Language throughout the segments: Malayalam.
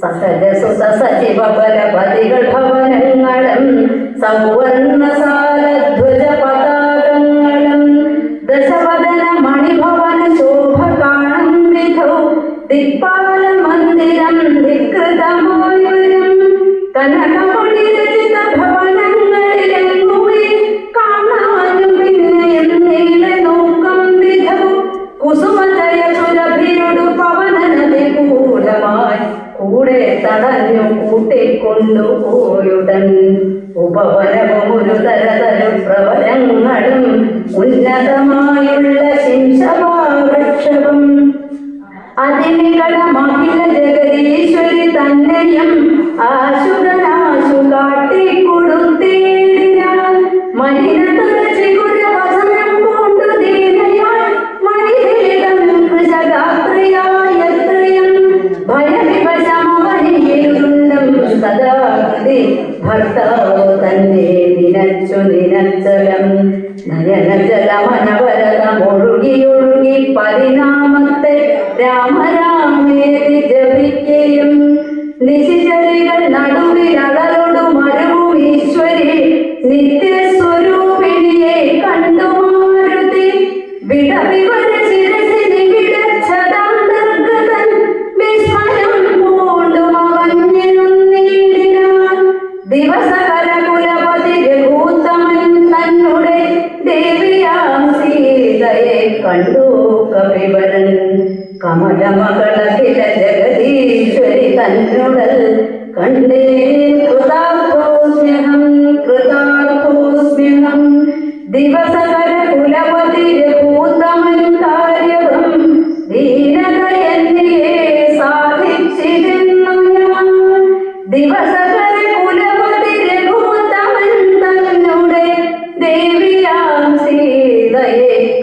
സഹജ സുസ സജീവ പരപതികൾ ഭവനങ്ങളും സൗവർണ കൂട്ടിക്കൊണ്ടുപോയുടൻ ഉപവനവും ഒരു തരതരം പ്രബലങ്ങളും ഉന്നതമായ Sí.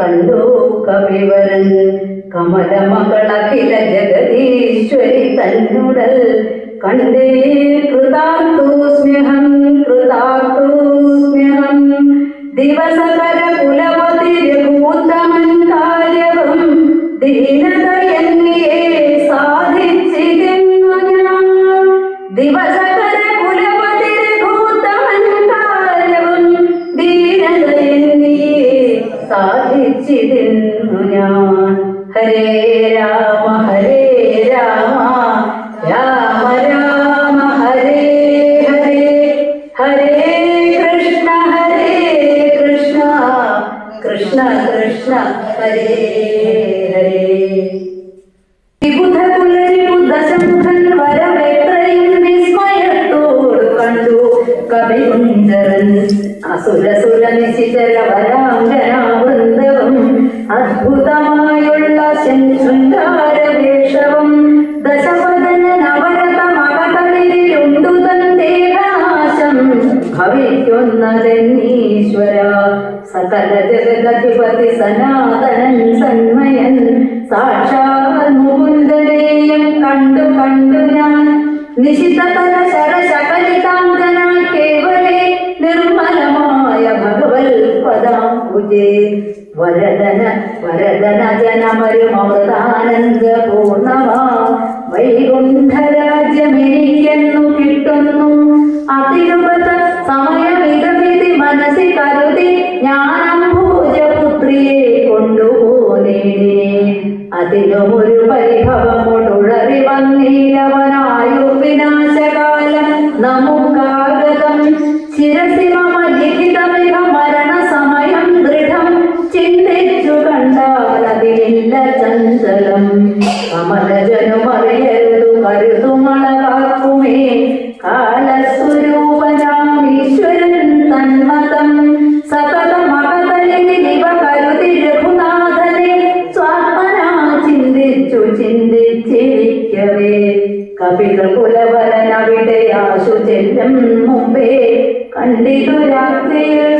കണ്ടു കവിവരൻ. കമലമകളഖില ജഗദീശ്വരി തന്നുടൽ കണ്ടേ കൃതാർത്തു സ്നേഹം കൃതാർത്തു സ്നേഹം. ദിവസകര ಎಂಥ കണ്ടിതു രാത്രിയിൽ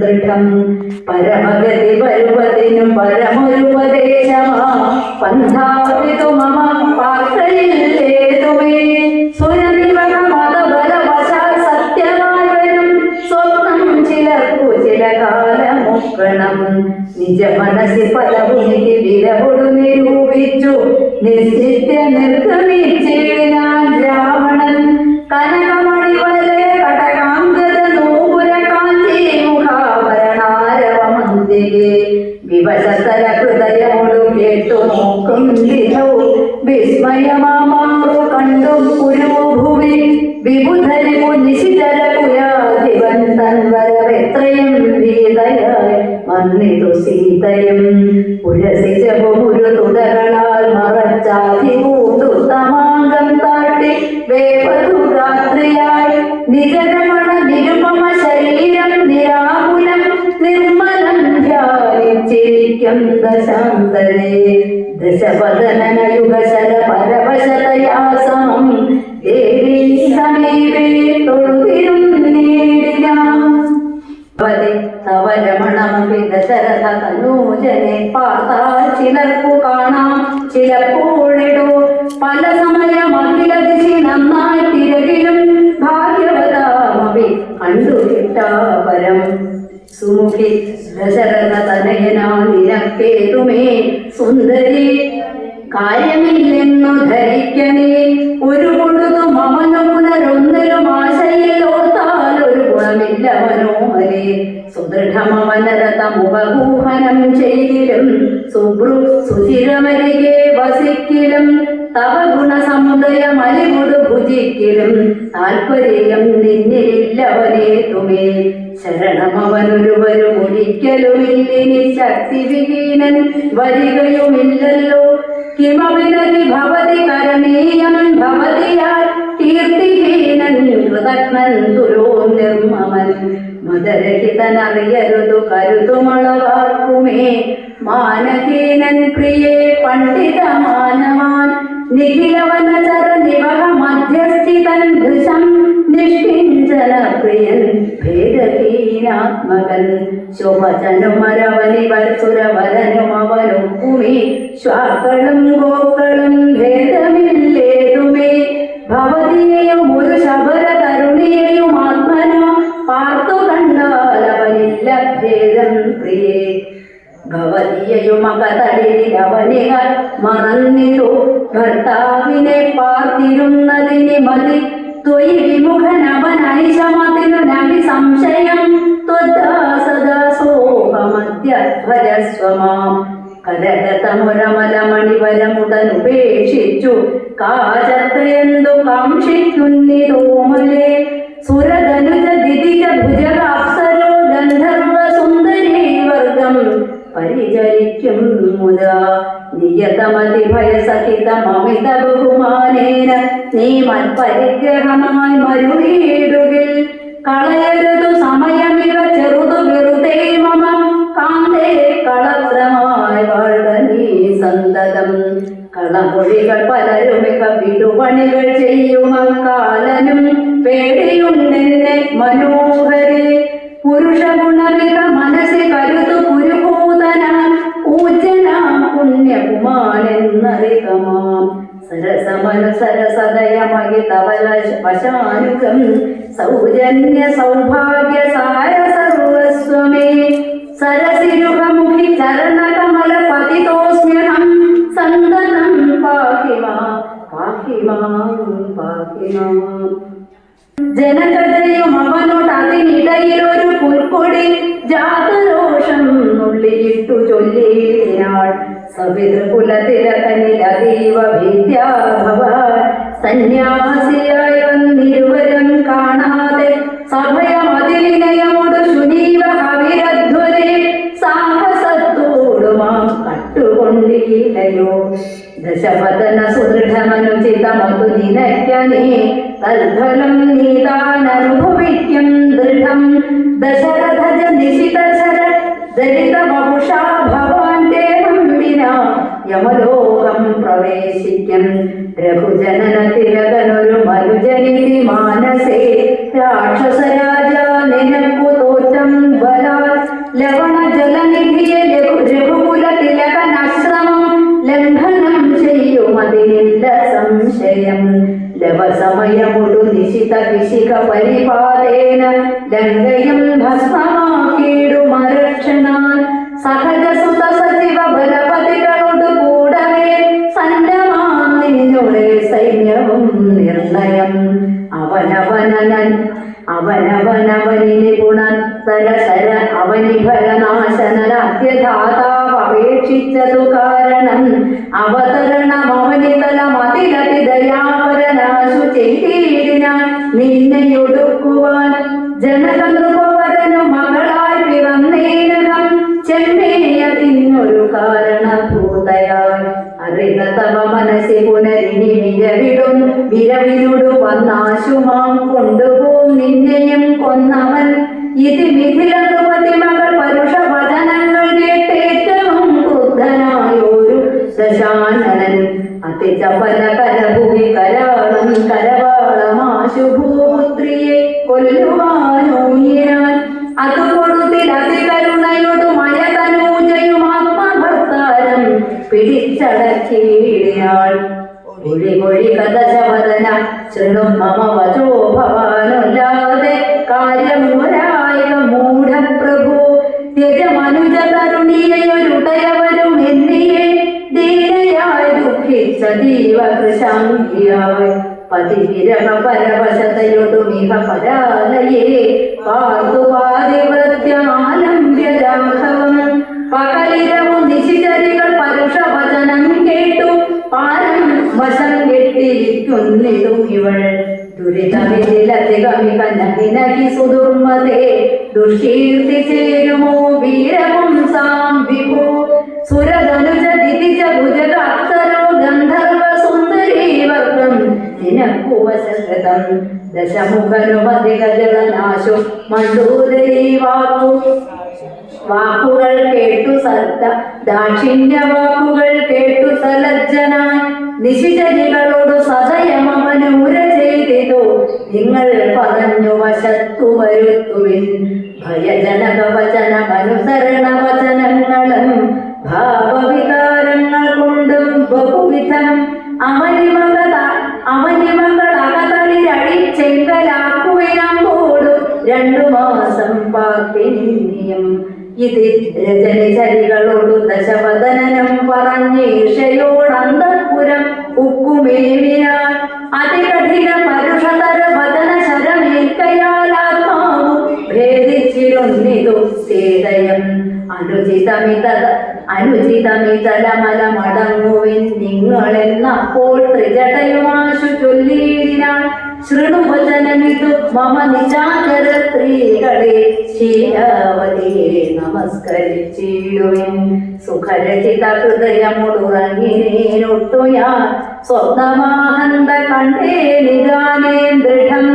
ദൃഢം പരമഗതി വരുവതിനു പരമൊരുപദേശമാ. പന്ഥാവിതു മമ സത്യമായി വരും. സ്വപ്നം ചിലർക്കു ചില കാലമൊക്കണം നിജ മനസ്സി പലവുനിക്ക് വിരവൊടു നിരൂപിച്ചു നിശ്ചിത്യ നിർഗമിച്ചിടാൻ കേട്ടു വിധൗ വിസ്മയമാമാറു കണ്ടു പുരുഭുവി വിബുധരിമു നിശിതര കുയാധിപൻ തൻവരവെത്രയും ഭീതയായി വന്നിതു സീതയും. ഉരസിജപുരു തുടകളാൽ മറച്ചാതി പൂണ്ടു തമാങ്കം താട്ടി വേപതു രാത്രിയായി നിരരമണ നിരുപമ ശരീരം നിരാകുലം നിർമ്മലം ധ്യാനിച്ചിരിക്കും ദശാന്തരേ. ദശപദനയുഗശല പരവശതയാസം ദേവീ സമീപേ തൊഴുതിരുന്നീടിനാം പതി തവ രമണമപി ദശരഥ തനൂജനെ പാർത്താൽ ചിലർക്കു കാണാം. ചിലപ്പോഴിടോ പല സമയം അഖില ദിശി നന്നായി തിരകിലും ഭാഗ്യവതാമപി കണ്ടു കിട്ടാപരം സുമുഖി ദശരഥ തനയനാ നിനക്കേതുമേ തുലോ നിർമ്മമൻ മദരഹിതനറിയരുതു കരുതുമളവാർക്കുമേ. മാനഹീനൻ പ്രിയേ പണ്ഡിത മാനവാൻ നിഖിലവനചര നിവഹ മധ്യസ്ഥിതൻ ദൃശം നിഷ്കിഞ്ചല പ്രിയൻ ഭേദഹീനാത്മകൻ. ശുഭജനുമരവനിവർ ത്വദ്ദാസദാസോഹമധ്യധ്വരസ്വമാം കരകതമുരമലമണിവരമുടനുപേക്ഷിച്ചു കാചത്രയെന്തു കാക്ഷിക്കുന്നിതോമലേ. സുരധനുജ ദിദിജ ഭുജക അപ്സരോ ഗന്ധർവ സുന്ദരീ വർഗം പരിചരിക്കും മുത നിയതമതി ഭയസഹിതമമിത ബഹുമാനേന നീ മൽപരിഗ്രഹമായി മരുവീടുകിൽ കളയരുതു സമയമിവ ചെറുതു കാന്തേ കളത്രമായി വാഴ നീ സന്തതം. കളമൊഴികൾ പലരുമിക വിടുപണികൾ ചെയ്യുമക്കാലനും പേടിയുണ്ടെന്നെ മനോഹരെ. പുരുഷ ഗുണമിക മനസ്സിൽ കരുതു പുരുഭൂതനാൻ ഊജനാം പുണ്യകുമാരെന്നറികമാം സരസമന സരസദയമകി തവല വശാനുഗം സൗജന്യ സൗഭാഗ്യ സാര സർവസ്വമേ. സരസിരുഹമുഖി ചരണകമല പതിതോസ്മ്യഹം സന്തതം പാഹി മാ പാഹി മാം പാഹി മാം ജനകഥയും അവനോട് അതിനിടയിൽ ഒരു പുൽക്കൊടി ജാതരോഷം നുള്ളിയിട്ടു ചൊല്ലിയാൾ. സവിതൃകുലത്തിലകനിൽ അതീവ വിദ്യാഭവ സന്യാസിയായി मुद्रिलयो दशपतनसुदृढमनुचितमतुनिनत्यने तद्फलं नीताननुभवित्यं दृढं। दशरथजनिशितशर दलितवपुषा भवान्तेऽहं विना यमलोकं प्रवेशित्यं। रघुजननतिलकनुरुमनुजनिति मानसे राक्षस അവനവനനൻ അവനവനവനിനി ഗുണൻ സരസര ഭരനാശനത്യധാതാവ് അപേക്ഷിച്ചതു കാരണം അവതരണം അവനിതലമതിലതിദയാപരനാശു ചെയ്തിടിനാൻ നിന്നെയൊടുക്കുവാൻ ജനകനൃപവരനു മകളായി പിറന്നേനകം ചെമ്മേയതിനൊരു കാരണഭൂതയായി. അറിക തവ മനസ്സി പുനരിനി വിരവിടും വിരവിനോട് വന്നാശുമാം കൊണ്ടുപോം നിന്നെയും കൊന്നവൻ. ഇത് മിഥിലതുപതി ശൃണു മമ വചോ ഭവാനല്ലാതെ കാര്യമൊരായ മൂഢപ്രഭു ത്യജമനുജ തരുണിയൊരുടയവരും എന്നിയെ ദീനയായി ദുഃഖിച്ച ജീവകൃശാങ്കിയായി പതിവിരമ പരവശതയൊടുമിഹ പരാലയേ പാതു ദശമുഖനുമധിക ജലനാശു മണ്ടൂദരീ വാക്കു വാക്കുകൾ കേട്ടു സത്ത ദാക്ഷിണ്യ വാക്കുകൾ കേട്ടു സലജ്ജനായി നിശിചരികളോട് സദയം അവന് ഉര ചെയ്തിതു. നിങ്ങൾ പറഞ്ഞു വശത്തു വരുത്തുവിൻ. ഭയജനക വചനമനുസരണ വചനങ്ങളും ഭാവവികാരങ്ങൾ ഇത് രജനിചരികളോടു ദശവദനം പറഞ്ഞേഷയോടന്തപുരം സുഖരചിത ഹൃദയമുടുറങ്ങിനേനൊട്ടു ഞാൻ കണ്ടേ നിഗാനേൻ ദൃഢം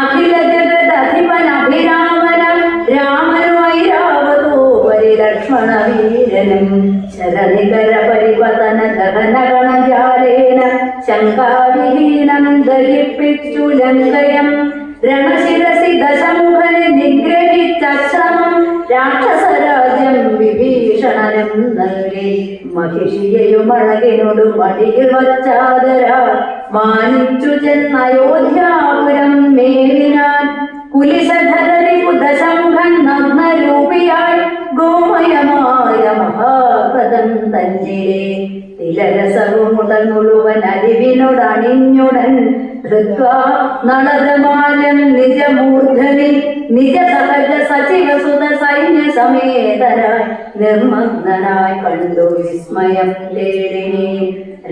അഖില ജഗദധിപൻ അഭിരാമനം രാമനു ഐരാവതോ പരിലക്ഷ്മണ വീരനും ശരനികര പരിപതന ഗഹനഗണജാലേന ശങ്കാവിഹീനം ദഹിപ്പിച്ചു ലങ്കയം. രണശിരസി ദശമുഖനെ നിഗ്രഹിച്ചം രാക്ഷസരാജ്യം വിഭീഷണനും നൽകി മഹിഷിയെയും അഴകിനോടും മടിയിൽ വച്ചാതര മാനിച്ചു ചെന്നയോധ്യാപുരം മേലിനാൻ. കുലിശധരരി ദശമുഖൻ നഗ്നരൂപിയായി ഗോമയമായ മഹാപദം തിലരസവും മുതൽ മുഴുവൻ അരിവിനോടണിഞ്ഞുടൻ धृत्वा नळदमालं निजमूर्धनि निजसहज सचिवसुतसैन्यसमेतराय निर्मग्नराय कण्डु विस्मयं लेडिने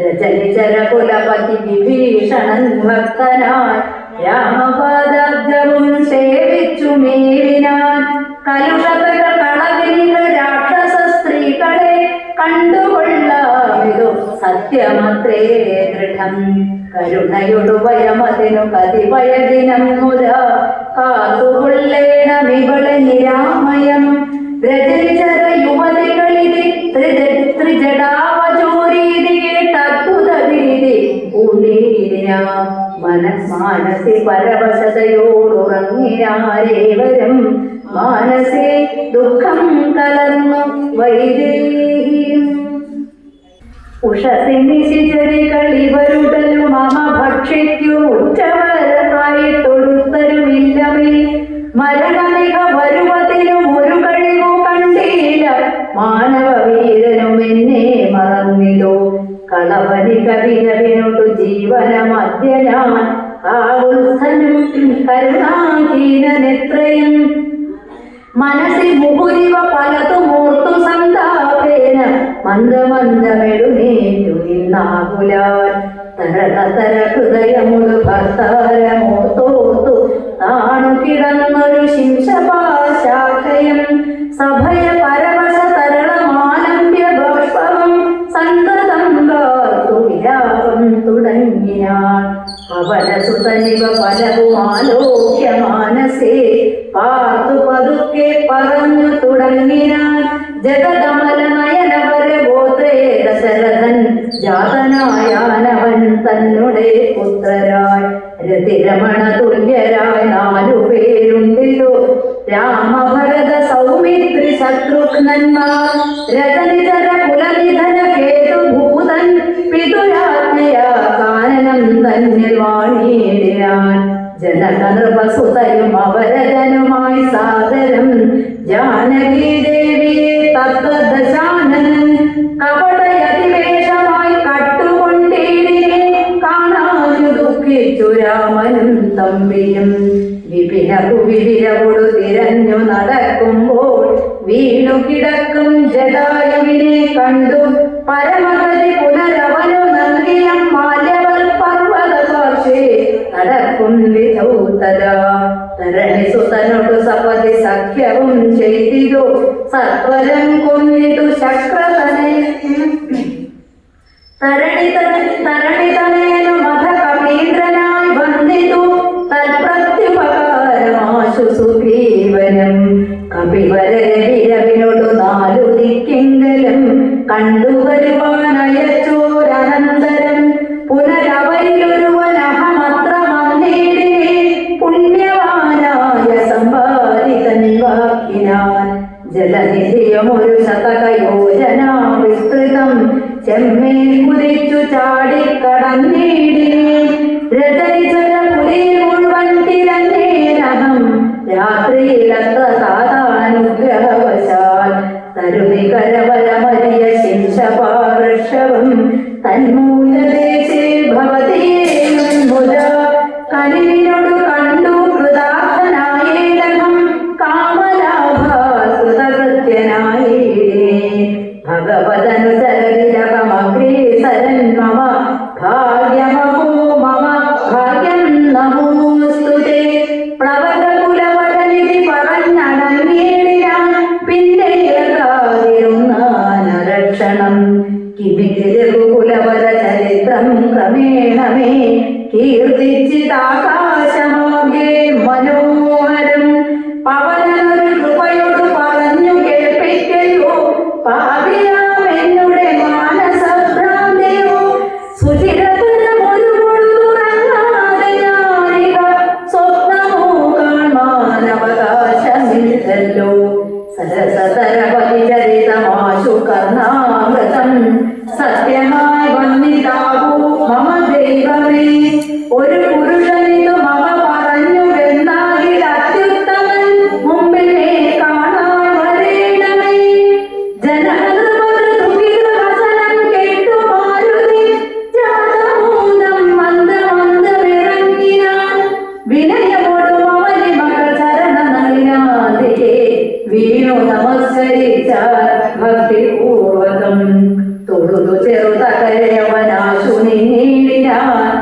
रजनिचरकुलपति विभीषणन् भक्तनाय രാമപാദാബ്ജവും സേവിച്ചു മേവിനാൻ കലുഷതക കളവിനികൾ രാക്ഷസ സ്ത്രീകളെ കണ്ടുകൊള്ളാമിതു സത്യമത്രേ ദൃഢം കരുണയുടു പതിനു പതിവയതിനം മുരാ തനതന ഹൃദയമുടു ഭർത്താരമോത്തോർത്തു താണു കിടന്നൊരു ശിംശപാശാഖയം. സഭയ പരവശ തരണമാലംബ്യ ബാഷ്പവം സന്തതം കാത്തു വിലാപം തുടങ്ങിയാൾ പവനസുതനിവ പലവും ആലോക്യ മാനസേ പാർത്തു പതുക്കെ പറഞ്ഞു തുടങ്ങിനാൾ ജഗതമല നയനവര ഗോത്രേ ദശരഥൻ ജാതനായാന തന്നുടെ പുത്രരായ്. രതിരമണ തുല്യരായി നാലു പേരുണ്ടല്ലോ. രാമഭരത സൗമിത്രി ശത്രുഘ്നന്മാർ Dia membenci. três വീണു നമസ്കരിച്ച ഭക്തിപൂർവകം തൊഴുതു ചെറുതകരവനാശു നീടിനാൻ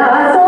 la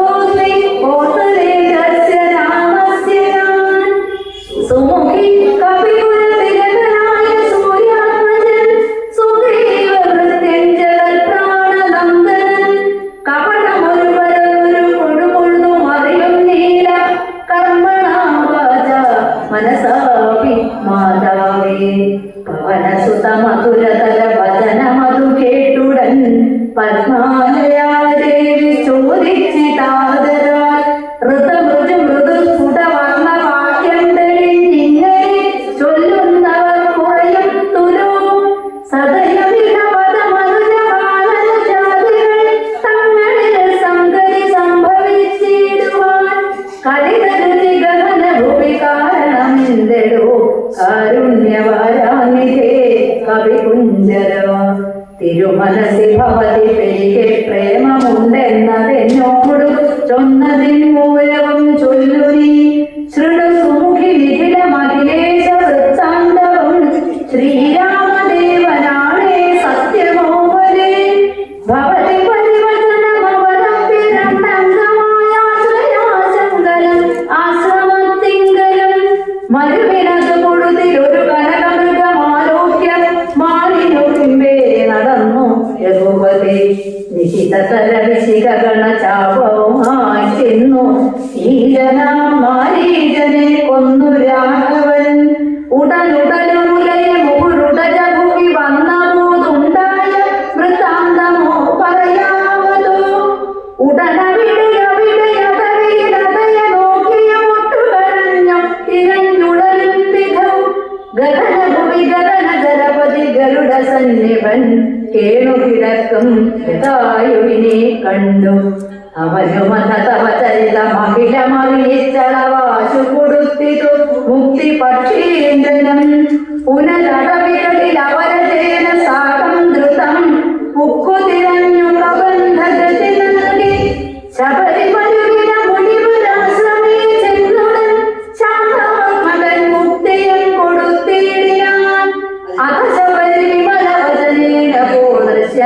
van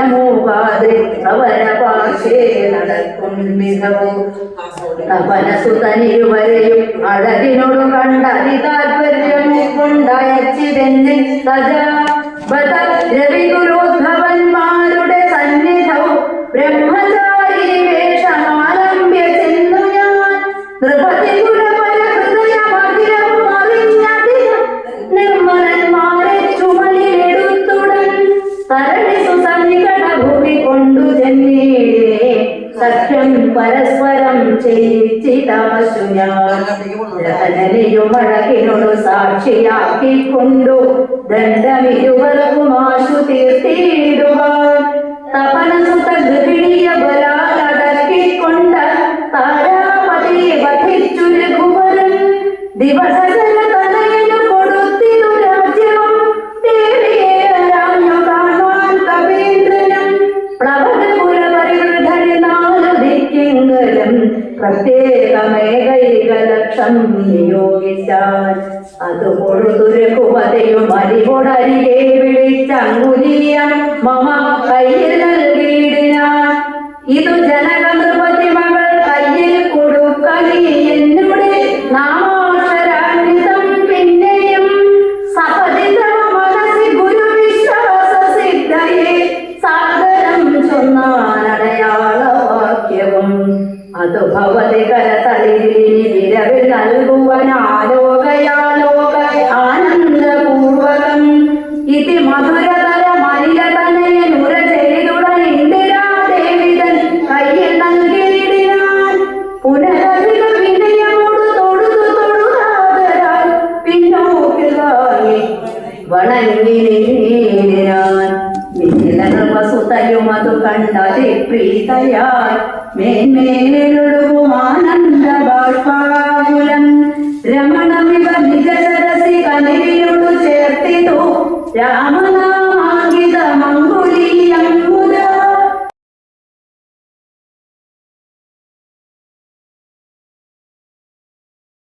മൂകാതെ അവരപാശേ നടക്കും മികവും അവനസുതനിരുവരെയും അഴകിനോട് കണ്ടതി താല്പര്യം കൊണ്ടയച്ചിരുന്ന് രവിഗുരു വഴക്കിനോട് സാക്ഷിയാക്കിക്കൊണ്ടു ദണ്ഡമിരുവർക്കും ആശു തീർത്തിയിടുവാൻ ഭവതി കരതളിരിനി വിരവിൽ നൽകുവൻ ആലോകയാലോക ആനന്ദപൂർവകം ഇതി മധുര